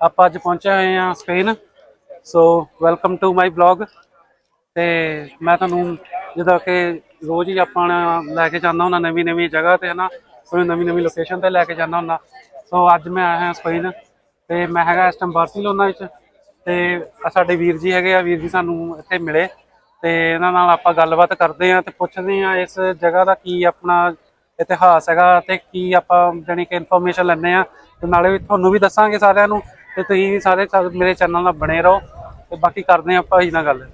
ਆਪਾਂ ਅੱਜ ਪਹੁੰਚੇ ਹੋਏ ਹਾਂ Spain. So welcome to my blog ਤੇ ਮੈਂ ਤੁਹਾਨੂੰ ਜਿੱਦਾਂ ਕਿ ਰੋਜ਼ ਹੀ ਆਪਾਂ ਲੈ ਕੇ ਜਾਂਦਾ ਹੁੰਦਾ, ਨਵੀਂ ਨਵੀਂ ਜਗ੍ਹਾ ਤੇ, ਹਨਾ? ਕੋਈ ਨਵੀਂ ਨਵੀਂ ਲੋਕੇਸ਼ਨ ਤੇ ਲੈ ਕੇ ਜਾਂਦਾ ਹੁੰਦਾ। ਸੋ ਅੱਜ ਮੈਂ ਆਇਆ ਹਾਂ ਸਪੇਨ। ਤੇ ਮੈਂ ਹੈਗਾ ਇਸ ਟਾਈਮ ਬਾਰਸੀਲੋਨਾ ਵਿੱਚ। ਤੇ ਸਾਡੇ ਵੀਰ ਜੀ ਹੈਗੇ ਆ, ਵੀਰ ਜੀ ਸਾਨੂੰ ਇੱਥੇ ਮਿਲੇ। ਤੇ ਇਹਨਾਂ ਨਾਲ ਆਪਾਂ ਗੱਲਬਾਤ ਕਰਦੇ ਆ ਤੇ ਪੁੱਛਦੇ ਆ ਇਸ ਜਗ੍ਹਾ ਦਾ ਕੀ ਆਪਣਾ ਇਤਿਹਾਸ ਹੈਗਾ ਤੇ ਕੀ ਆਪਾਂ ਜਾਣੀ ਕਿ ਇਨਫੋਰਮੇਸ਼ਨ ਲੈਣੇ ਆ ਤੇ ਨਾਲੇ ਵੀ ਤੁਹਾਨੂੰ ਵੀ ਦੱਸਾਂਗੇ ਸਾਰਿਆਂ ਨੂੰ ਤੇ ਤੁਸੀਂ ਵੀ ਸਾਰੇ ਮੇਰੇ ਚੈਨਲ ਨਾਲ ਬਣੇ ਰਹੋ ਤੇ ਬਾਕੀ ਕਰਦੇ ਆ ਭਾਈ ਨਾਲ ਗੱਲ।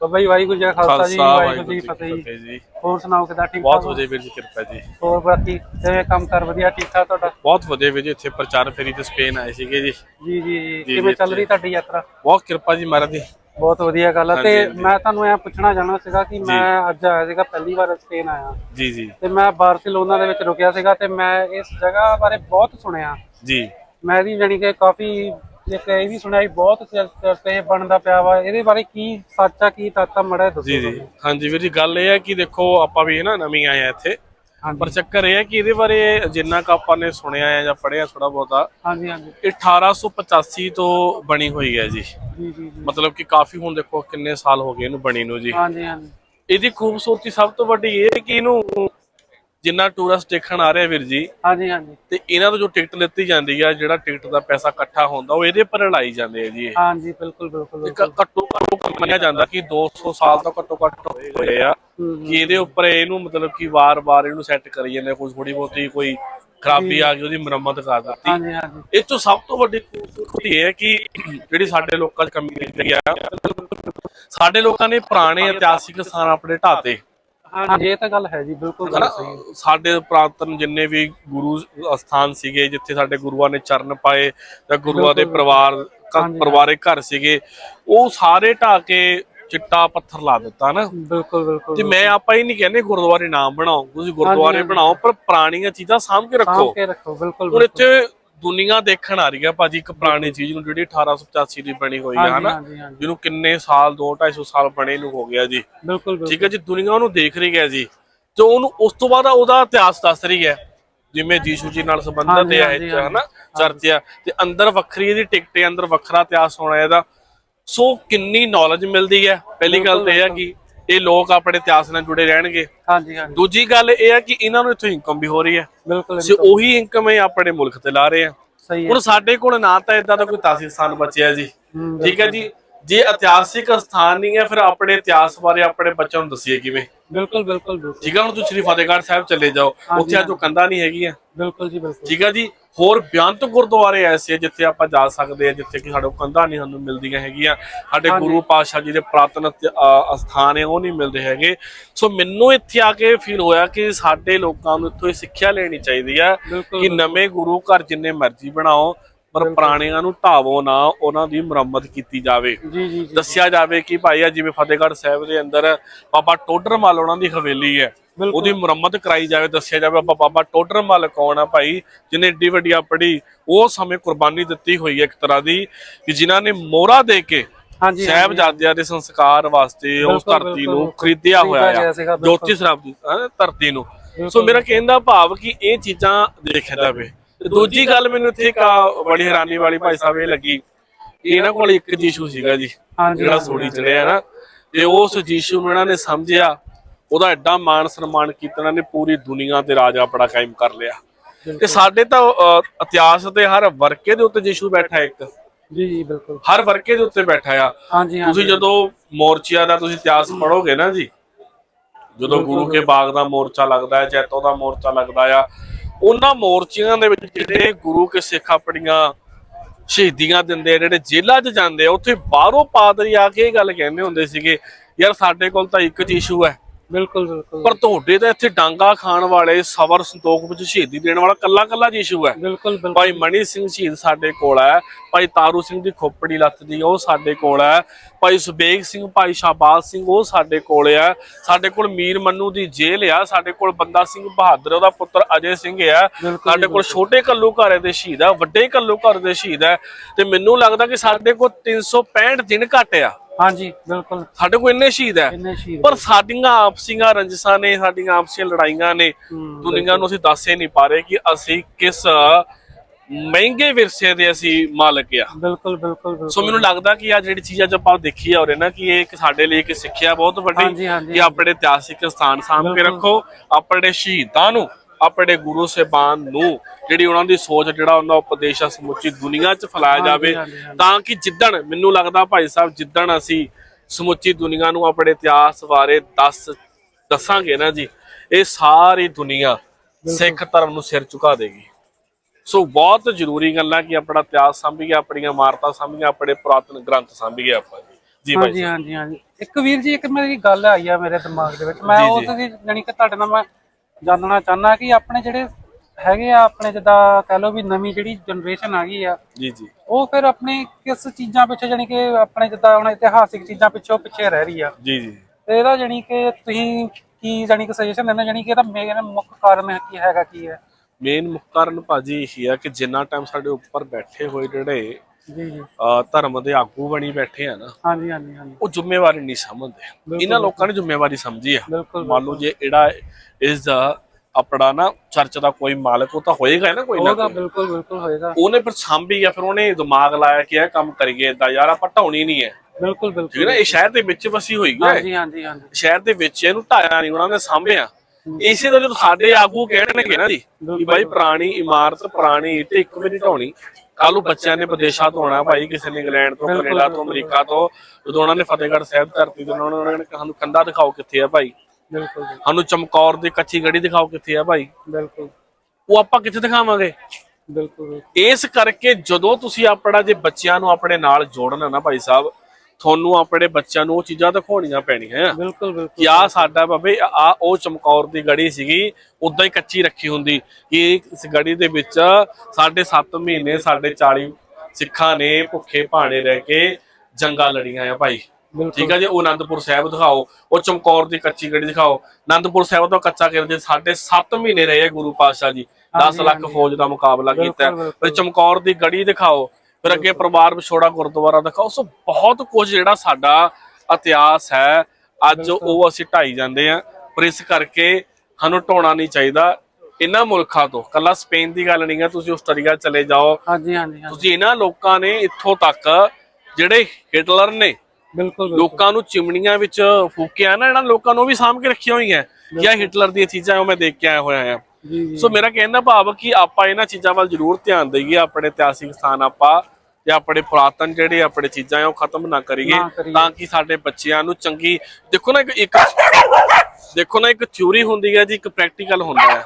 ਬਾਬਾ ਜੀ ਵਾਹਿਗੁਰੂ ਜੀ ਕਾ ਖਾਲਸਾ ਜੀ ਵਾਹਿਗੁਰੂ ਜੀ ਕੀ ਫਤਿਹ ਜੀ। ਜੀ। ਹੋਰ ਸੁਣਾਓ ਕਿਦਾਂ ਠੀਕ ਬਹੁਤ ਹੋ? ਵਧੀਆ ਵੀਰ ਜੀ ਕਿਰਪਾ ਜੀ। ਹੋਰ ਬਾਕੀ ਕਿਵੇਂ ਕੰਮ ਕਰ ਵਧੀਆ ਠੀਕ ਠਾਕ ਤੁਹਾਡਾ? ਬਹੁਤ ਵਧੀਆ ਵੀਰ ਜੀ ਇੱਥੇ ਪ੍ਰਚਾਰ ਫੇਰੀ ਤੇ ਸਪੇਨ ਆਏ ਸੀਗੇ ਜੀ। ਜੀ ਜੀ ਜੀ। ਜੀ, ਕਿਵੇਂ ਚੱਲ ਜੀ। ਰਹੀ ਤੁਹਾਡੀ ਯਾਤਰਾ? ਬਹੁਤ ਕਿਰਪਾ ਜੀ ਮਹਾਰਾਜ ਦੀ। ਬਹੁਤ ਵਧੀਆ ਗੱਲ ਹੈ ਹਾਂਜੀ, ਤੇ। ਮੈਂ ਤੁਹਾਨੂੰ ਇਹ ਪੁੱਛਣਾ ਚਾਹਣਾ ਸੀਗਾ ਕਿ ਮੈਂ ਅੱਜ ਆਇਆ ਸੀਗਾ ਪਹਿਲੀ ਵਾਰ ਸਪੇਨ ਆਇਆ। ਜੀ ਜੀ। ਤੇ ਮੈਂ ਬਾਰਸੀਲੋਨਾ ਦੇ ਵਿੱਚ ਰੁਕਿਆ ਸੀਗਾ ਤੇ ਮੈਂ ਇਸ ਜਗ੍ਹਾ ਬਾਰੇ ਬਹੁਤ ਸੁਣਿਆ। ਜੀ। ਮੈਂ ਇਹਦੀ ਜਾਣੀ ਕਿ ਕਾਫੀ ਇੱਕ ਇਹ ਵੀ ਸੁਣਿਆ ਬਹੁਤ ਸਿਰ ਤੇ ਬਣਦਾ ਪਿਆ ਵਾ ਇਹਦੇ ਬਾਰੇ ਕੀ ਸੱਚ ਆ ਕੀ ਤੱਤ ਮੜਾ ਦੱਸੋ ਜੀ ਜੀ। ਹਾਂਜੀ ਵੀਰ ਜੀ ਗੱਲ ਇਹ ਹੈ ਕਿ ਦੇਖੋ ਆਪਾਂ ਵੀ ਨਾ ਨਵੀਂ ਆਏ ਆ ਇੱਥੇ। ਹਾਂਜੀ। ਪਰ ਚੱਕਰ ਇਹ ਹੈ ਕਿ ਇਹਦੇ ਬਾਰੇ ਜਿੰਨਾ ਕ ਆਪਾਂ ਨੇ ਸੁਣਿਆ ਹੈ ਜਾਂ ਪੜ੍ਹਿਆ ਥੋੜਾ ਬਹੁਤਾ ਹਾਂਜੀ ਹਾਂਜੀ। ਇਹ 1885 ਤੋਂ ਬਣੀ ਹੋਈ ਹੈ ਜੀ। ਜੀ ਜੀ ਜੀ। ਮਤਲਬ ਕਿ ਕਾਫੀ ਹੁਣ ਦੇਖੋ ਕਿੰਨੇ ਸਾਲ ਹੋ ਗਏ ਇਹਨੂੰ ਬਣੀ ਨੂੰ ਜੀ। ਹਾਂਜੀ ਹਾਂਜੀ। ਇਹਦੀ ਖੂਬਸੂਰਤੀ ਸਭ ਤੋਂ ਵੱਡੀ ਇਹ ਹੈ ਕਿ ਇਹਨੂੰ ਜਿੰਨਾ ਟੂਰਿਸਟ ਦੇਖਣ ਆ ਰਿਹਾ ਵੀਰ ਜੀ ਹਾਂਜੀ ਹਾਂਜੀ। ਤੇ ਇਹਨਾਂ ਤੋਂ ਜੋ ਟਿਕਟ ਲਿੱਤੀ ਜਾਂਦੀ ਆ ਜਿਹੜਾ ਟਿਕਟ ਦਾ ਪੈਸਾ ਇਕੱਠਾ ਹੁੰਦਾ ਉਹ ਇਹਦੇ ਪਰ ਲੜਾਈ ਜਾਂਦੇ ਆ ਜੀ ਇਹ। ਹਾਂਜੀ ਬਿਲਕੁਲ ਬਿਲਕੁਲ ਇੱਕ ਘੱਟੋ ਘੱਟ ਮੰਨਿਆ ਜਾਂਦਾ ਕਿ 200 ਸਾਲ ਤੋਂ ਘੱਟੋ ਘੱਟ ਹੋਏ ਆ। ਕਿ ਇਹਦੇ ਉੱਪਰ ਇਹਨੂੰ ਮਤਲਬ ਕਿ ਵਾਰ-ਵਾਰ ਇਹਨੂੰ ਸੈੱਟ ਕਰੀ ਜਾਂਦੇ ਕੋਈ ਥੋੜੀ ਬਹੁਤੀ ਕੋਈ ਖਰਾਬੀ ਆ ਗਈ ਉਹਦੀ ਮੁਰੰਮਤ ਕਰ ਦਿੱਤੀ। ਹਾਂਜੀ ਹਾਂਜੀ। ਇਹ ਤੋਂ ਸਭ ਤੋਂ ਵੱਡੀ ਇਹ ਹੈ ਕਿ ਜਿਹੜੀ ਸਾਡੇ ਲੋਕਾਂ 'ਚ ਕਮੀ ਰਹੀ ਆ ਸਾਡੇ ਲੋਕਾਂ ਨੇ ਪੁਰਾਣੇ ਇਤਿਹਾਸਿਕ ਸਥਾਨ ਆਪਣੇ ਢਾਤੇ ਹਾਂਜੀ ਇਹ ਤਾਂ ਗੱਲ ਹੈ ਜੀ ਬਿਲਕੁਲ ਗੱਲ ਸਹੀ ਹੈ। ਸਾਡੇ ਪ੍ਰਾਂਤਨ ਜਿੰਨੇ ਵੀ ਗੁਰੂ ਅਸਥਾਨ ਸੀਗੇ ਜਿੱਥੇ ਸਾਡੇ ਗੁਰੂਆਂ ਨੇ ਚਰਨ ਪਾਏ ਜਾਂ ਗੁਰੂਆਂ ਦੇ ਪਰਿਵਾਰ ਹਾਂਜੀ। ਪਰਿਵਾਰਿਕ ਘਰ ਸੀਗੇ ਉਹ ਸਾਰੇ ਢਾ ਕੇ ਚਿੱਟਾ ਪੱਥਰ ਲਾ ਦਿੱਤਾ ਨਾ ਬਿਲਕੁਲ ਬਿਲਕੁਲ ਤੇ ਮੈਂ ਆਪਾਂ ਹੀ ਨਹੀਂ ਕਹਿੰਦੇ ਗੁਰਦੁਆਰੇ ਨਾਮ ਬਣਾਓ ਤੁਸੀਂ ਗੁਰਦੁਆਰੇ ਹਾਂਜੀ। ਬਣਾਓ ਪਰ ਪੁਰਾਣੀਆਂ ਚੀਜ਼ਾਂ ਸਾਂਭ ਕੇ ਰੱਖੋ ਕੇ ਰੱਖੋ ਬਿਲਕੁਲ ਹੁਣ ਇੱਥੇ ਦੁਨੀਆ ਦੇਖਣ ਆ ਰਹੀ ਹੈ ਭਾਜੀ ਇੱਕ ਪੁਰਾਣੀ ਚੀਜ਼ ਨੂੰ ਜਿਹੜੀ 1885 ਦੀ ਬਣੀ ਹੋਈ ਹੈ ਹਨਾ? ਜਿਹਨੂੰ ਕਿੰਨੇ ਸਾਲ 2 250 ਸਾਲ ਬਣੇ ਨੂੰ ਹੋ ਗਿਆ ਜੀ। ਬਿਲਕੁਲ ਠੀਕ ਹੈ ਜੀ ਦੁਨੀਆ ਉਹਨੂੰ ਦੇਖ ਰਹੀ ਹੈ ਜੀ। ਤੇ ਉਹਨੂੰ ਉਸ ਤੋਂ ਬਾਅਦ ਉਹਦਾ ਇਤਿਹਾਸ ਦੱਸ ਰਹੀ ਹੈ। ਜਿਵੇਂ ਜੀਸ਼ੂ ਜੀ ਨਾਲ ਸੰਬੰਧਿਤ ਹੈ ਇਹ ਹਨਾ? ਚਰਚ ਆ। ਤੇ ਅੰਦਰ ਵੱਖਰੀ ਇਹਦੀ ਟਿਕਟ ਹੈ ਅੰਦਰ ਵੱਖਰਾ ਇਤਿਹਾਸ ਹੋਣਾ ਇਹਦਾ। ਸੋ ਕਿੰਨੀ ਨੌਲੇਜ ਮਿਲਦੀ ਹੈ। ਪਹਿਲੀ ਗੱਲ ਤਾਂ ਇਹ ਹੈ ਕਿ ਇਹ ਲੋਕ ਆਪਣੇ ਇਤਿਹਾਸ ਨਾਲ ਜੁੜੇ ਰਹਿਣਗੇ। ਹਾਂਜੀ ਹਾਂਜੀ। ਦੂਜੀ ਗੱਲ ਇਹ ਹੈ ਕਿ ਇਹਨਾਂ ਨੂੰ ਇੱਥੋਂ ਇਨਕਮ ਵੀ ਹੋ ਰਹੀ ਹੈ। ਬਿਲਕੁਲ ਸੋ ਉਹੀ ਇਨਕਮ ਇਹ ਆਪਣੇ ਮੁਲਕ ਤੇ ਲਾ ਰਹੇ ਆ। ਸਹੀ ਹੈ। ਹੁਣ ਸਾਡੇ ਕੋਲ ਨਾ ਤਾਂ ਇਦਾਂ ਦਾ ਕੋਈ ਤਾਸਿਕ ਸਥਾਨ ਬਚਿਆ ਜੀ। ਠੀਕ ਹੈ ਜੀ। ਜੇ ਇਤਿਹਾਸਿਕ ਸਥਾਨ ਨਹੀਂ ਹੈ ਫਿਰ ਆਪਣੇ ਇਤਿਹਾਸ ਬਾਰੇ ਆਪਣੇ ਬੱਚਿਆਂ ਨੂੰ ਦੱਸੀਏ ਕਿਵੇਂ? ਬਿਲਕੁਲ ਬਿਲਕੁਲ ਬਿਲਕੁਲ। ਠੀਕ ਹੈ ਹੁਣ ਤੁਸੀਂ ਸ੍ਰੀ ਫਤਿਹਗੜ੍ਹ ਸਾਹਿਬ ਚਲੇ ਜਾਓ। ਉੱਥੇ ਆ ਜੋ ਕੰਧਾਂ ਨਹੀਂ ਹੈਗੀਆਂ। ਬਿਲਕੁਲ ਜੀ ਬਿਲਕੁਲ। ਠੀਕ ਹੈ ਜੀ। ਹੋਰ ਬਿਆੰਤ ਗੁਰਦੁਆਰੇ ਐਸੇ ਜਿੱਥੇ ਆਪਾਂ ਜਾ ਸਕਦੇ ਆ ਜਿੱਥੇ ਕਿ ਸਾਡੇ ਕੰਧਾਂ ਨਹੀਂ ਸਾਨੂੰ ਮਿਲਦੀਆਂ ਹੈਗੀਆਂ। ਸਾਡੇ ਗੁਰੂ ਪਾਤਸ਼ਾਹ ਜੀ ਦੇ ਪ੍ਰਾਤਨ ਅਸਥਾਨ ਹੈ ਉਹ ਨਹੀਂ ਮਿਲਦੇ ਹੈਗੇ। ਸੋ ਮੈਨੂੰ ਇੱਥੇ ਆ ਕੇ ਫੀਲ ਹੋਇਆ ਕਿ ਸਾਡੇ ਲੋਕਾਂ ਨੂੰ ਇੱਥੋਂ ਇਹ ਸਿੱਖਿਆ ਲੈਣੀ ਚਾਹੀਦੀ ਆ ਕਿ ਨਵੇਂ ਗੁਰੂ ਘਰ ਜਿੰਨੇ ਮਰਜ਼ੀ ਬਣਾਓ ਪਰ ਪੁਰਾਣਿਆਂ ਨੂੰ ਢਾਵੋ ਨਾ ਉਹਨਾਂ ਦੀ ਮੁਰੰਮਤ ਕੀਤੀ ਜਾਵੇ। ਜੀ ਜੀ ਦੱਸਿਆ ਜਾਵੇ ਕਿ ਭਾਈ ਆ ਜਿਵੇਂ ਫਤਿਹਗੜ੍ਹ ਸਾਹਿਬ ਦੇ ਅੰਦਰ ਬਾਬਾ ਟੋਡਰਮਲ ਉਹਨਾਂ ਦੀ ਹਵੇਲੀ ਹੈ। ਉਹਦੀ ਮੁਰੰਮਤ ਕਰਾਈ ਜਾਵੇ ਦੱਸਿਆ ਜਾਵੇ ਆਪਾਂ ਬਾਬਾ ਟੋਡਰਮਲ ਕੌਣ ਆ ਭਾਈ ਜਿਹਨੇ ਏਡੀ ਵੱਡੀ ਆਪਣੀ ਉਹ ਸਮੇਂ ਕੁਰਬਾਨੀ ਦਿੱਤੀ ਹੋਈ ਹੈ ਇੱਕ ਤਰ੍ਹਾਂ ਦੀ ਕਿ ਜਿਨ੍ਹਾਂ ਨੇ ਮੋਹਰਾ ਦੇ ਕੇ ਹਾਂਜੀ ਸਾਹਿਬਜ਼ਾਦਿਆਂ ਦੇ ਸੰਸਕਾਰ ਵਾਸਤੇ ਉਸ ਧਰਤੀ। ਨੂੰ ਖਰੀਦਿਆ ਹੋਇਆ ਬਿਲਕੁਲ। ਜੋਤੀ ਸਰਬ ਦੀ ਧਰਤੀ ਨੂੰ। ਸੋ ਮੇਰਾ ਕਹਿਣ ਦਾ ਭਾਵ ਕਿ ਇਹ ਚੀਜ਼ਾਂ ਦੇਖਿਆ ਜਾਵੇ। ਤੇ ਦੂਜੀ ਗੱਲ ਮੈਨੂੰ ਇੱਥੇ ਇੱਕ ਆ ਬੜੀ ਹੈਰਾਨੀ ਵਾਲੀ ਭਾਈ ਸਾਹਿਬ ਇਹ ਲੱਗੀ ਕਿ ਇਹਨਾਂ ਕੋਲ ਇੱਕ ਜੀਸ਼ੂ ਸੀਗਾ ਜੀ ਹਾਂਜੀ, ਜਿਹੜਾ ਹਾਂਜੀ, ਸੋੜੀ ਚੜਿਆ ਨਾ। ਤੇ ਉਸ ਜੀਸ਼ੂ ਨੂੰ ਇਹਨਾਂ ਨੇ ਸਮਝਿਆ ਉਹਦਾ ਐਡਾ ਮਾਣ ਸਨਮਾਨ ਕੀਤਾ ਇਹਨਾਂ ਨੇ ਪੂਰੀ ਦੁਨੀਆ ਤੇ ਰਾਜ ਆਪਣਾ ਕਾਇਮ ਕਰ ਲਿਆ। ਤੇ ਸਾਡੇ ਤਾਂ ਅਹ, ਇਤਿਹਾਸ ਤੇ ਹਰ ਵਰਕੇ ਦੇ ਉੱਤੇ ਜੀਸ਼ੂ ਬੈਠਾ ਇੱਕ। ਜੀ ਜੀ ਬਿਲਕੁਲ। ਹਰ ਵਰਕੇ ਦੇ ਉੱਤੇ ਬੈਠਾ ਆ। ਹਾਂਜੀ ਹਾਂਜੀ। ਤੁਸੀਂ ਜਦੋਂ ਮੋਰਚਿਆਂ ਦਾ ਤੁਸੀਂ ਇਤਿਹਾਸ ਪੜੋਗੇ ਨਾ ਜੀ ਜਦੋਂ ਗੁਰੂ ਕੇ ਬਾਗ ਦਾ ਮੋਰਚਾ ਲੱਗਦਾ ਹੈ ਜੈਤੋ ਦਾ ਮੋਰਚਾ ਲੱਗਦਾ ਆ ਉਹਨਾਂ ਮੋਰਚਿਆਂ ਦੇ ਵਿੱਚ ਜਿਹੜੇ ਗੁਰੂ ਕੇ ਸਿੱਖ ਆਪਣੀਆਂ ਸ਼ਹੀਦੀਆਂ ਦਿੰਦੇ ਆ, ਜਿਹੜੇ ਜੇਲ੍ਹਾਂ 'ਚ ਜਾਂਦੇ ਆ, ਉੱਥੇ ਬਾਹਰੋਂ ਪਾਦਰੀ ਆ ਕੇ ਇਹ ਗੱਲ ਕਹਿੰਦੇ ਹੁੰਦੇ ਸੀਗੇ, ਯਾਰ ਸਾਡੇ ਕੋਲ ਤਾਂ ਇੱਕ ਇਸ਼ੂ ਹੈ। ਬਿਲਕੁਲ ਬਿਲਕੁਲ। ਪਰ ਤੁਹਾਡੇ ਤਾਂ ਇੱਥੇ ਡਾਂਗਾ ਖਾਣ ਵਾਲੇ ਸਵਰ ਸੰਤੋਖ ਵਿੱਚ ਸ਼ਹੀਦੀ ਦੇਣ ਵਾਲਾ ਕੱਲਾ ਕੱਲਾ ਇਸ਼ੂ ਹੈ। ਬਿਲਕੁਲ ਬਿਲਕੁਲ। ਭਾਈ ਮਣੀ ਸਿੰਘ ਸ਼ਹੀਦ ਸਾਡੇ ਕੋਲ ਹੈ ਭਾਈ ਤਾਰੂ ਸਿੰਘ ਦੀ ਖੋਪੜੀ ਲੱਤ ਦੀ ਉਹ ਸਾਡੇ ਕੋਲ ਹੈ ਭਾਈ ਸੁਬੇਗ ਸਿੰਘ ਭਾਈ ਸ਼ਾਬਾਜ਼ ਸਿੰਘ ਉਹ ਸਾਡੇ ਕੋਲ ਹੈ। ਸਾਡੇ ਕੋਲ ਮੀਰ ਮੰਨੂ ਦੀ ਜੇਲ੍ਹ ਆ ਸਾਡੇ ਕੋਲ ਬੰਦਾ ਸਿੰਘ ਬਹਾਦਰ ਉਹਦਾ ਪੁੱਤਰ ਅਜੇ ਸਿੰਘ ਹੈ ਬਿਲਕੁਲ ਸਾਡੇ ਕੋਲ ਛੋਟੇ ਕੱਲੂ ਘਰੇ ਦੇ ਸ਼ਹੀਦ ਆ ਵੱਡੇ ਕੱਲੂ ਘਰ ਦੇ ਸ਼ਹੀਦ ਹੈ ਤੇ ਮੈਨੂੰ ਲੱਗਦਾ ਕਿ ਸਾਡੇ ਕੋਲ 365 ਦਿਨ ਘੱਟ ਆ। ਹਾਂਜੀ ਬਿਲਕੁਲ। ਸਾਡੇ ਕੋਲ ਇੰਨੇ ਸ਼ਹੀਦ ਹੈ। ਇੰਨੇ ਸ਼ਹੀਦ ਪਰ ਸਾਡੀਆਂ ਆਪਸੀਆਂ ਰੰਜਸਾਂ ਨੇ ਸਾਡੀਆਂ ਆਪਸੀਆਂ ਲੜਾਈਆਂ ਨੇ ਦੁਨੀਆ ਨੂੰ ਅਸੀਂ ਦੱਸ ਹੀ ਨਹੀਂ ਪਾ ਰਹੇ ਕਿ ਅਸੀਂ ਕਿਸ ਮਹਿੰਗੇ ਵਿਰਸੇ ਦੇ ਅਸੀਂ ਮਾਲਕ ਆ। ਬਿਲਕੁਲ ਬਿਲਕੁਲ ਸੋ ਮੈਨੂੰ ਲੱਗਦਾ ਕਿ ਆ ਜਿਹੜੀ ਚੀਜ਼ਾਂ ਜੋ ਆਪਾਂ ਦੇਖੀ ਆ ਉਰੇ ਨਾ ਕਿ ਇਹ ਸਾਡੇ ਲਈ ਇੱਕ ਸਿੱਖਿਆ ਬਹੁਤ ਵੱਡੀ ਕਿ ਆਪਣੇ ਇਤਿਹਾਸਿਕ ਸਥਾਨ ਸਾਂਭ ਕੇ। ਰੱਖੋ ਆਪਣੇ ਸ਼ਹੀਦਾਂ ਨੂੰ ਆਪਣੇ ਗੁਰੂ ਸਾਹਿਬਾਨ ਨੂੰ ਜਿਹੜੀ ਉਹਨਾਂ ਦੀ ਸੋਚ ਜਿਹੜਾ ਉਹਨਾਂ ਦਾ ਉਪਦੇਸ਼ ਆ ਸਮੁੱਚੀ ਦੁਨੀਆ 'ਚ ਫੈਲਾਇਆ ਜਾਵੇ। ਤਾਂ ਕਿ ਜਿੱਦਣ ਮੈਨੂੰ ਲੱਗਦਾ ਭਾਈ ਸਾਹਿਬ ਜਿੱਦਣ ਅਸੀਂ ਸਮੁੱਚੀ ਦੁਨੀਆ ਨੂੰ ਆਪਣੇ ਇਤਿਹਾਸ ਬਾਰੇ ਦੱਸ ਦੱਸਾਂਗੇ ਨਾ ਜੀ ਇਹ ਸਾਰੀ ਦੁਨੀਆ ਸਿੱਖ ਧਰਮ ਨੂੰ ਸਿਰ ਝੁਕਾ ਦੇਗੀ। ਸੋ ਬਹੁਤ ਜ਼ਰੂਰੀ ਗੱਲਾਂ ਕਿ ਆਪਣਾ ਇਤਿਹਾਸ ਸਾਂਭੀਏ ਆਪਣੀਆਂ ਇਮਾਰਤਾਂ ਸਾਂਭੀਏ ਆਪਣੇ ਪੁਰਾਤਨ ਗ੍ਰੰਥ ਸਾਂਭੀਏ ਆਪਾਂ ਜੀ। ਜੀ ਭਾਈ ਹਾਂਜੀ ਹਾਂਜੀ ਹਾਂਜੀ। ਇੱਕ ਵੀਰ ਜੀ ਇੱਕ ਮੇਰੀ ਗੱਲ ਆਈ ਆ ਮੇਰੇ ਦਿਮਾਗ ਦੇ ਵਿੱਚ। ਮੈਂ ਉਸ ਦੀ ਜਾਨੀ ਕਿ ਤੁਹਾਡੇ ਨਾਲ ਮੈਂ ਜਾਣਨਾ ਚਾਹੁੰਦਾ ਕਿ ਆਪਣੇ ਜਿਹੜੇ ਹੈਗੇ ਆ ਆਪਣੇ ਜਿੱਦਾਂ ਕਹ ਲਓ ਵੀ ਨਵੀਂ ਜਿਹੜੀ ਜਨਰੇਸ਼ਨ ਆ ਗਈ ਆ ਜੀ ਜੀ। ਉਹ ਫਿਰ ਆਪਣੇ ਕਿਸ ਚੀਜ਼ਾਂ ਪਿੱਛੇ ਜਾਨੀ ਕਿ ਆਪਣੇ ਜਿੱਦਾਂ ਹੁਣ ਇਤਿਹਾਸਿਕ ਚੀਜ਼ਾਂ ਪਿੱਛੇ ਪਿੱਛੇ ਰਹਿ ਰਹੀ ਆ। ਜੀ ਜੀ। ਤੇ ਇਹਦਾ ਜਾਨੀ ਕਿ ਤੁਸੀਂ ਕੀ ਜਾਨੀ ਕਿ ਸੁਜੈਸ਼ਨ ਦਿੰਦੇ ਜਾਨੀ ਕਿ ਇਹਦਾ ਮੇਨ ਮੁੱਖ ਕਾਰਨ ਕੀ ਹੈਗਾ ਕੀ ਹੈ? ਮੇਨ ਮੁੱਖ ਕਾਰਨ ਭਾਜੀ ਇਹੀ ਆ ਕਿ ਜਿੰਨਾ ਟਾਈਮ ਸਾਡੇ ਉੱਪਰ ਬੈਠੇ ਹੋਏ ਜਿਹੜੇ ਜੀ ਜੀ। ਅਹ, ਧਰਮ ਦੇ ਆਗੂ ਬਣੀ ਬੈਠੇ ਆ ਨਾ। ਹਾਂਜੀ ਹਾਂਜੀ ਹਾਂਜੀ। ਉਹ ਜ਼ਿੰਮੇਵਾਰੀ ਨਹੀਂ ਸਮਝਦੇ। ਇਹਨਾਂ ਲੋਕਾਂ ਨੇ ਜ਼ਿੰਮੇਵਾਰੀ ਸਮਝੀ ਆ। ਬਿਲਕੁਲ ਮੰਨ ਲਓ ਜੇ ਜਿਹੜਾ ਇਸ ਦਾ ਆਪਣਾ ਨਾ ਚਰਚ ਦਾ ਕੋਈ ਮਾਲਕ ਉਹ ਤਾਂ ਹੋਏਗਾ ਨਾ ਕੋਈ ਨਾ ਉਹਦਾ ਕੋਈ। ਬਿਲਕੁਲ ਬਿਲਕੁਲ ਹੋਏਗਾ। ਉਹਨੇ ਫਿਰ ਸਾਂਭੀ ਆ ਫਿਰ ਉਹਨੇ ਦਿਮਾਗ ਲਾਇਆ ਕਿ ਇਹ ਕੰਮ ਕਰੀਏ ਏਦਾਂ। ਯਾਰ ਆਪਾਂ ਢਾਉਣੀ ਨਹੀਂ ਹੈ। ਬਿਲਕੁਲ ਠੀਕ ਹੈ ਬਿਲਕੁਲ ਨਾ? ਇਹ ਸ਼ਹਿਰ ਦੇ ਵਿੱਚ ਵਸੀ ਹੋਈ ਹੈ। ਹਾਂਜੀ ਹਾਂਜੀ ਹਾਂਜੀ। ਸ਼ਹਿਰ ਦੇ ਵਿੱਚ ਇਹਨੂੰ ਢਾਇਆ ਨਹੀਂ ਉਹਨਾਂ ਨੇ ਸਾਂਭਿਆ। ਇਸੇ ਤਰ੍ਹਾਂ ਜਦੋਂ ਸਾਡੇ ਆਗੂ ਕਹਿਣਗੇ ਨਾ ਜੀ ਕਿ ਭਾਈ ਪੁਰਾਣੀ ਇਮਾਰਤ ਪੁਰਾਣੀ ਇੱਟ ਇੱਕ ਵੀ ਨਹੀਂ ਢਾਉਣੀ। ਕੱਲੂ ਬੱਚਿਆਂ ਨੇ ਵਿਦੇਸ਼ਾਂ ਤੋਂ ਆਉਣਾ ਭਾਈ ਕਿਸੇ ਨੇ ਇੰਗਲੈਂਡ ਤੋਂ ਕੈਨੇਡਾ ਤੋਂ ਅਮਰੀਕਾ ਤੋਂ ਜਦੋਂ ਉਹਨਾਂ ਨੇ ਫਤਿਹਗੜ੍ਹ ਸਾਹਿਬ ਧਰਤੀ ਤੇ ਉਹਨਾਂ ਨੇ ਸਾਨੂੰ ਕੰਧਾ ਦਿਖਾਓ ਕਿੱਥੇ ਆ ਭਾਈ? ਬਿਲਕੁਲ ਸਾਨੂੰ ਚਮਕੌਰ ਦੀ ਕੱਚੀ ਗੜੀ ਦਿਖਾਓ ਕਿੱਥੇ ਆ ਭਾਈ? ਬਿਲਕੁਲ। ਉਹ ਆਪਾਂ ਕਿੱਥੇ ਦਿਖਾਵਾਂਗੇ? ਬਿਲਕੁਲ। ਇਸ ਕਰਕੇ ਜਦੋਂ ਤੁਸੀਂ ਆਪਣਾ ਜੇ ਬੱਚਿਆਂ ਨੂੰ ਆਪਣੇ ਨਾਲ ਜੋੜਨਾ ਨਾ ਭਾਈ ਸਾਹਿਬ ਤੁਹਾਨੂੰ ਆਪਣੇ ਬੱਚਿਆਂ ਨੂੰ ਉਹ ਚੀਜ਼ਾਂ ਦਿਖਾਉਣੀਆਂ ਪੈਣੀਆਂ। ਆ ਬਿਲਕੁਲ ਬਿਲਕੁਲ ਕਿ ਆ ਸਾਡਾ ਬਾਬੇ ਆ ਉਹ ਚਮਕੌਰ ਦੀ ਗੜੀ ਸੀਗੀ ਉਦਾਂ ਹੀ ਕੱਚੀ ਰੱਖੀ ਹੁੰਦੀ। ਕਿ ਇਸ ਗੜੀ ਦੇ ਵਿੱਚ ਸਾਢੇ 7 ਮਹੀਨੇ ਸਾਡੇ 40 ਸਿੱਖਾਂ ਨੇ ਭੁੱਖੇ ਭਾਣੇ ਰਹਿ ਕੇ ਜੰਗਾਂ ਲੜੀਆਂ ਆ ਭਾਈ। ਠੀਕ ਹੈ ਜੀ ਉਹ ਆਨੰਦਪੁਰ ਸਾਹਿਬ ਦਿਖਾਓ ਉਹ ਚਮਕੌਰ ਦੀ ਕੱਚੀ ਗੜੀ ਦਿਖਾਓ। ਆਨੰਦਪੁਰ ਸਾਹਿਬ ਤੋਂ ਕੱਚਾ ਕਰਦੇ ਸਾਢੇ 7 ਮਹੀਨੇ ਰਹੇ ਆ ਗੁਰੂ ਪਾਤਸ਼ਾਹ ਜੀ। 10 ਹਾਂਜੀ, ਲੱਖ। ਫੌਜ ਦਾ ਮੁਕਾਬਲਾ ਕੀਤਾ। ਚਮਕੌਰ ਦੀ ਗੜੀ ਦਿਖਾਓ ਫਿਰ ਅੱਗੇ ਪਰਿਵਾਰ ਵਿਛੋੜਾ ਗੁਰਦੁਆਰਾ ਦਿਖਾਓ। ਸੋ ਬਹੁਤ ਕੁਝ ਜਿਹੜਾ ਸਾਡਾ ਇਤਿਹਾਸ ਹੈ ਅੱਜ ਉਹ ਅਸੀਂ ਢਾਈ ਜਾਂਦੇ ਆ ਪਰ ਇਸ ਕਰਕੇ ਸਾਨੂੰ ਢਾਉਣਾ ਨਹੀਂ ਚਾਹੀਦਾ। ਇਹਨਾਂ ਮੁਲਕਾਂ ਤੋਂ ਕੱਲਾ ਸਪੇਨ ਦੀ ਗੱਲ ਨਹੀਂ ਹੈ ਤੁਸੀਂ ਆਸਟਰੀਆ ਚਲੇ ਜਾਓ। ਹਾਂਜੀ ਹਾਂਜੀ ਤੁਸੀਂ ਇਹਨਾਂ ਲੋਕਾਂ ਨੇ ਇੱਥੋਂ ਤੱਕ ਜਿਹੜੇ ਹਿਟਲਰ ਨੇ ਬਿਲਕੁਲ ਲੋਕਾਂ ਨੂੰ ਚਿਮਨੀਆਂ ਵਿੱਚ ਫੂਕਿਆ ਨਾ ਇਹਨਾਂ ਲੋਕਾਂ ਨੂੰ ਵੀ ਸਾਂਭ ਕੇ ਰੱਖੀਆਂ ਹੋਈਆਂ ਆਹ ਹਿਟਲਰ ਦੀਆਂ ਚੀਜ਼ਾਂ ਉਹ ਮੈਂ ਦੇਖ ਕੇ ਆਇਆ ਹੋਇਆ ਆ ਜੀ ਜੀ ਸੋ ਮੇਰਾ ਕਹਿਣ ਦਾ ਭਾਵ ਕਿ ਆਪਾਂ ਇਹਨਾਂ ਚੀਜ਼ਾਂ ਵੱਲ ਜ਼ਰੂਰ ਧਿਆਨ ਦੇਈਏ ਆਪਣੇ ਇਤਿਹਾਸਿਕ ਸਥਾਨ ਆਪਾਂ ਤੇ ਆਪਣੇ ਪੁਰਾਤਨ ਜਿਹੜੇ ਆਪਣੇ ਚੀਜ਼ਾਂ ਆ ਉਹ ਖਤਮ ਨਾ ਕਰੀਏ। ਤਾਂ ਕਿ ਸਾਡੇ ਬੱਚਿਆਂ ਨੂੰ ਚੰਗੀ ਦੇਖੋ ਨਾ ਇੱਕ ਦੇਖੋ ਨਾ ਇੱਕ ਥਿਊਰੀ ਹੁੰਦੀ ਹੈ ਜੀ ਇੱਕ ਪ੍ਰੈਕਟੀਕਲ ਹੁੰਦਾ ਹੈ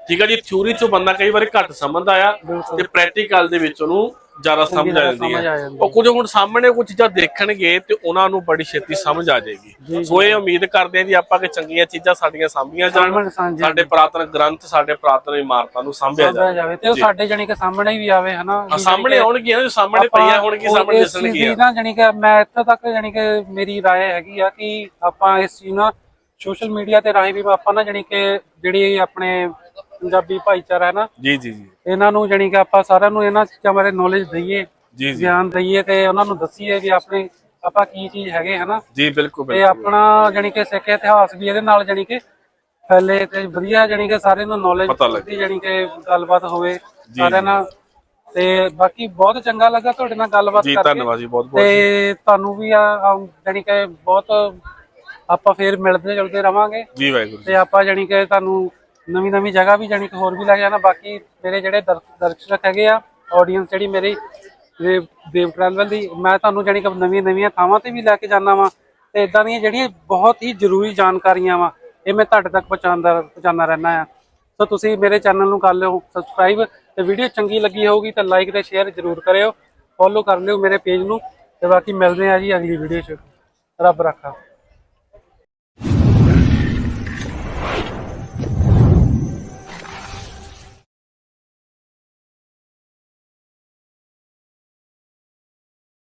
ਠੀਕ ਹੈ ਜੀ ਥਿਊਰੀ ਚੋਂ ਬੰਦਾ ਕਈ ਵਾਰੀ ਘੱਟ ਸਮਝਦਾ ਆ। ਤੇ ਪ੍ਰੈਕਟੀਕਲ ਦੇ ਵਿੱਚ ਉਹਨੂੰ ਜ਼ਿਆਦਾ ਸਮਝ ਆ ਤਰ੍ਹਾਂ ਜਾਂਦੀ ਸਮਝ ਆ ਹੈ ਜਾਂਦੀ ਉਹ ਕੁਝ ਹੁਣ ਸਾਹਮਣੇ ਕੁਝ ਚੀਜ਼ਾਂ ਦੇਖਣਗੇ ਤੇ ਉਹਨਾਂ ਨੂੰ ਬੜੀ ਛੇਤੀ ਸਮਝ ਆ ਜਾਏਗੀ ਸੋ ਇਹ ਉਮੀਦ ਕਰਦੇ ਹਾਂ ਜੀ ਆਪਾਂ ਕਿ ਚੰਗੀਆਂ ਚੀਜ਼ਾਂ ਸਾਡੀਆਂ ਸਾਂਭੀਆਂ ਜਾਣ ਸਾਂਭਣ ਸਾਂਝੇ ਸਾਡੇ ਪੁਰਾਤਨ ਗ੍ਰੰਥ ਸਾਡੇ ਪੁਰਾਤਨ ਇਮਾਰਤਾਂ ਨੂੰ ਸਾਂਭਿਆ ਸਾਂਭਿਆ ਜਾਵੇ ਜਾਵੇ ਤੇ ਉਹ ਸਾਡੇ ਜਾਨੀ ਕਿ ਸਾਹਮਣੇ ਵੀ ਆਵੇ ਹਨਾ ਹਾਂ, ਸਾਹਮਣੇ ਆਉਣਗੀਆਂ ਜੋ ਸਾਹਮਣੇ ਪਈਆਂ ਹੋਣਗੀਆਂ ਸਾਹਮਣੇ ਦਿਸਣਗੀਆਂ ਨਾ ਜਾਨੀ ਕਿ ਮੈਂ ਇੱਥੇ ਤੱਕ ਜਾਨੀ ਕਿ ਮੇਰੀ رائے ਹੈਗੀ ਆ ਕਿ ਆਪਾਂ ਇਸ ਚੀਜ਼ ਨਾਲ ਸੋਸ਼ਲ ਮੀਡੀਆ ਤੇ ਰਾਹੀਂ ਵੀ ਆਪਾਂ ਨਾ ਜਾਨੀ ਕਿ ਜਿਹੜੀ ਆਪਣੇ ਪੰਜਾਬੀ ਭਾਈਚਾਰਾ ਹੈ ਨਾ? ਜੀ ਜੀ ਜੀ। ਇਹਨਾਂ ਨੂੰ ਜਾਨੀ ਕਿ ਆਪਾਂ ਸਾਰਿਆਂ ਨੂੰ ਇਹਨਾਂ ਚੀਜ਼ਾਂ ਬਾਰੇ ਨੌਲੇਜ ਦਈਏ ਜੀ ਜੀ। ਗਿਆਨ ਦਈਏ ਤੇ ਉਹਨਾਂ ਨੂੰ ਦੱਸੀਏ ਵੀ ਆਪਣੇ ਆਪਾਂ ਕੀ ਚੀਜ਼ ਹੈਗੇ ਹਨਾ? ਜੀ ਬਿਲਕੁਲ ਤੇ ਆਪਣਾ ਜਾਨੀ ਕਿ ਸਿੱਖ ਇਤਿਹਾਸ ਵੀ ਇਹਦੇ ਨਾਲ ਜਾਨੀ ਕਿ ਫੈਲੇ ਤੇ ਵਧੀਆ ਜਾਨੀ ਕਿ ਸਾਰਿਆਂ ਨੂੰ ਨੌਲੇਜ। ਦੀ ਜਾਨੀ ਕਿ ਗੱਲਬਾਤ ਹੋਵੇ ਸਾਰਿਆਂ ਨਾਲ। ਤੇ ਬਾਕੀ ਬਹੁਤ ਚੰਗਾ ਲੱਗਾ ਤੁਹਾਡੇ ਨਾਲ ਗੱਲਬਾਤ ਜੀ ਕਰਕੇ। ਧੰਨਵਾਦ ਜੀ ਬਹੁਤ ਬਹੁਤ ਤੇ ਤੁਹਾਨੂੰ ਵੀ ਜਾਨੀ ਕਿ ਬਹੁਤ ਆਪਾਂ ਫੇਰ ਮਿਲਦੇ ਜੁਲਦੇ ਰਵਾਂਗੇ। ਜੀ ਵਾਹਿਗੁਰੂ ਤੇ ਆਪਾਂ ਜਾਨੀ ਕਿ ਤੁਹਾਨੂੰ ਨਵੀਂ ਨਵੀਂ ਜਗ੍ਹਾ ਵੀ ਜਾਨੀ ਕਿ ਹੋਰ ਵੀ ਲੈ ਜਾਣਾ ਬਾਕੀ ਮੇਰੇ ਜਿਹੜੇ ਦਰ- ਦਰਸ਼ਕ ਹੈਗੇ ਆ ਆਡੀਅנס ਜਿਹੜੀ ਮੇਰੀ ਦੇਵ ਦੇਵ ਟਰੈਵਲ ਦੀ, ਮੈਂ ਤੁਹਾਨੂੰ ਜਾਨੀ ਕਿ ਨਵੀਆਂ ਨਵੀਆਂ ਥਾਵਾਂ ਤੇ ਵੀ ਲੈ ਕੇ ਜਾਣਾ ਵਾਂ ਤੇ ਇਦਾਂ ਦੀਆਂ ਜਿਹੜੀਆਂ ਬਹੁਤ ਹੀ ਜ਼ਰੂਰੀ ਜਾਣਕਾਰੀਆਂ ਵਾ, ਇਹ ਮੈਂ ਤੁਹਾਡੇ ਤੱਕ ਪਹੁੰਚਾਉਂਦਾ ਪਹੁੰਚਾਉਂਦਾ ਰਹਿਣਾ ਆ। ਸੋ ਤੁਸੀਂ ਮੇਰੇ ਚੈਨਲ ਨੂੰ ਕਰ ਲਿਓ ਸਬਸਕ੍ਰਾਈਬ ਤੇ ਵੀਡੀਓ ਚੰਗੀ ਲੱਗੀ ਹੋਊਗੀ ਤਾਂ ਲਾਈਕ ਤੇ ਸ਼ੇਅਰ ਜ਼ਰੂਰ ਕਰਿਓ। ਫੋਲੋ ਕਰ ਲਿਓ ਮੇਰੇ ਪੇਜ ਨੂੰ ਤੇ ਬਾਕੀ ਮਿਲਦੇ ਆ ਜੀ ਅਗਲੀ ਵੀਡੀਓ 'ਚ। ਰੱਬ ਰੱਖਾ।